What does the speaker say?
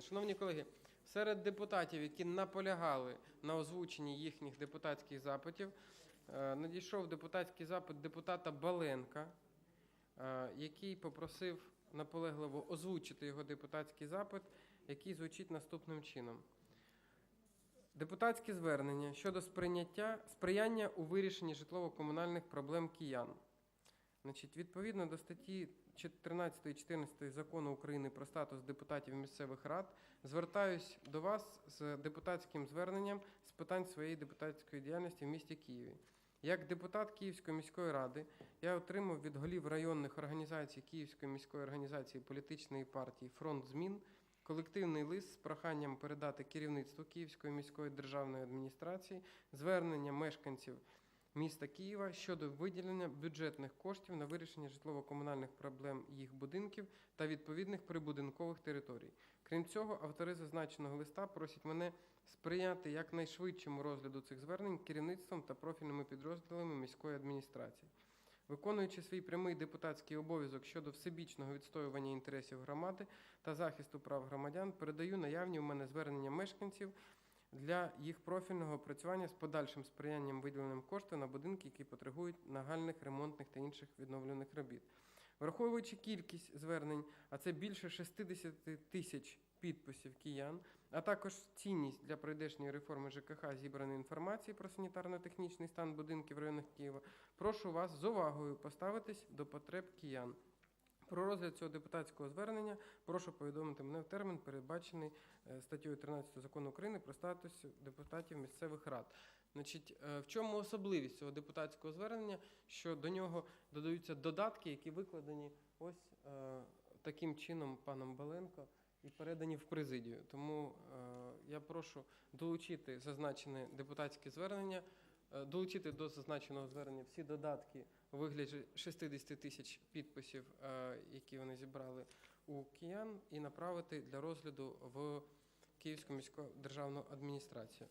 засідання. Шановні колеги, серед депутатів, які наполягали на озвученні їхніх депутатських запитів, е, надійшов депутатський запит депутата Баленка, е, який попросив наполегливо озвучити його депутатський запит, який звучить наступним чином. Депутатське звернення щодо сприйняття сприяння у вирішенні житлово-комунальних проблем киян. Значить, відповідно до статті 13 і 14 закону України про статус депутатів місцевих рад, звертаюсь до вас з депутатським зверненням з питань своєї депутатської діяльності в місті Києві. Як депутат Київської міської ради я отримав від голів районних організацій Київської міської організації політичної партії Фронт змін колективний лист з проханням передати керівництву Київської міської державної адміністрації звернення мешканців міста Києва щодо виділення бюджетних коштів на вирішення житлово-комунальних проблем їх будинків та відповідних прибудинкових територій. Крім цього, автори зазначеного листа просять мене сприяти якнайшвидшому розгляду цих звернень керівництвом та профільними підрозділами міської адміністрації. Виконуючи свій прямий депутатський обов'язок щодо всебічного відстоювання інтересів громади та захисту прав громадян, передаю наявні у мене звернення мешканців для їх профільного опрацювання з подальшим сприянням виділенням коштів на будинки, які потребують нагальних ремонтних та інших відновлених робіт. Враховуючи кількість звернень, а це більше 60 тисяч підписів киян, а також цінність для прийдешньої реформи ЖКХ зібраної інформації про санітарно-технічний стан будинків в районах Києва, прошу вас з увагою поставитись до потреб киян. Про розгляд цього депутатського звернення прошу повідомити мене в термін, передбачений е, статтею 13 закону України про статус депутатів місцевих рад. Значить, е, в чому особливість цього депутатського звернення? Що до нього додаються додатки, які викладені ось е, таким чином паном Баленко і передані в президію. Тому е, я прошу долучити зазначене депутатське звернення, долучити до зазначеного звернення всі додатки у вигляді 60 тисяч підписів, е, які вони зібрали у киян, і направити для розгляду в Київську міську державну адміністрацію.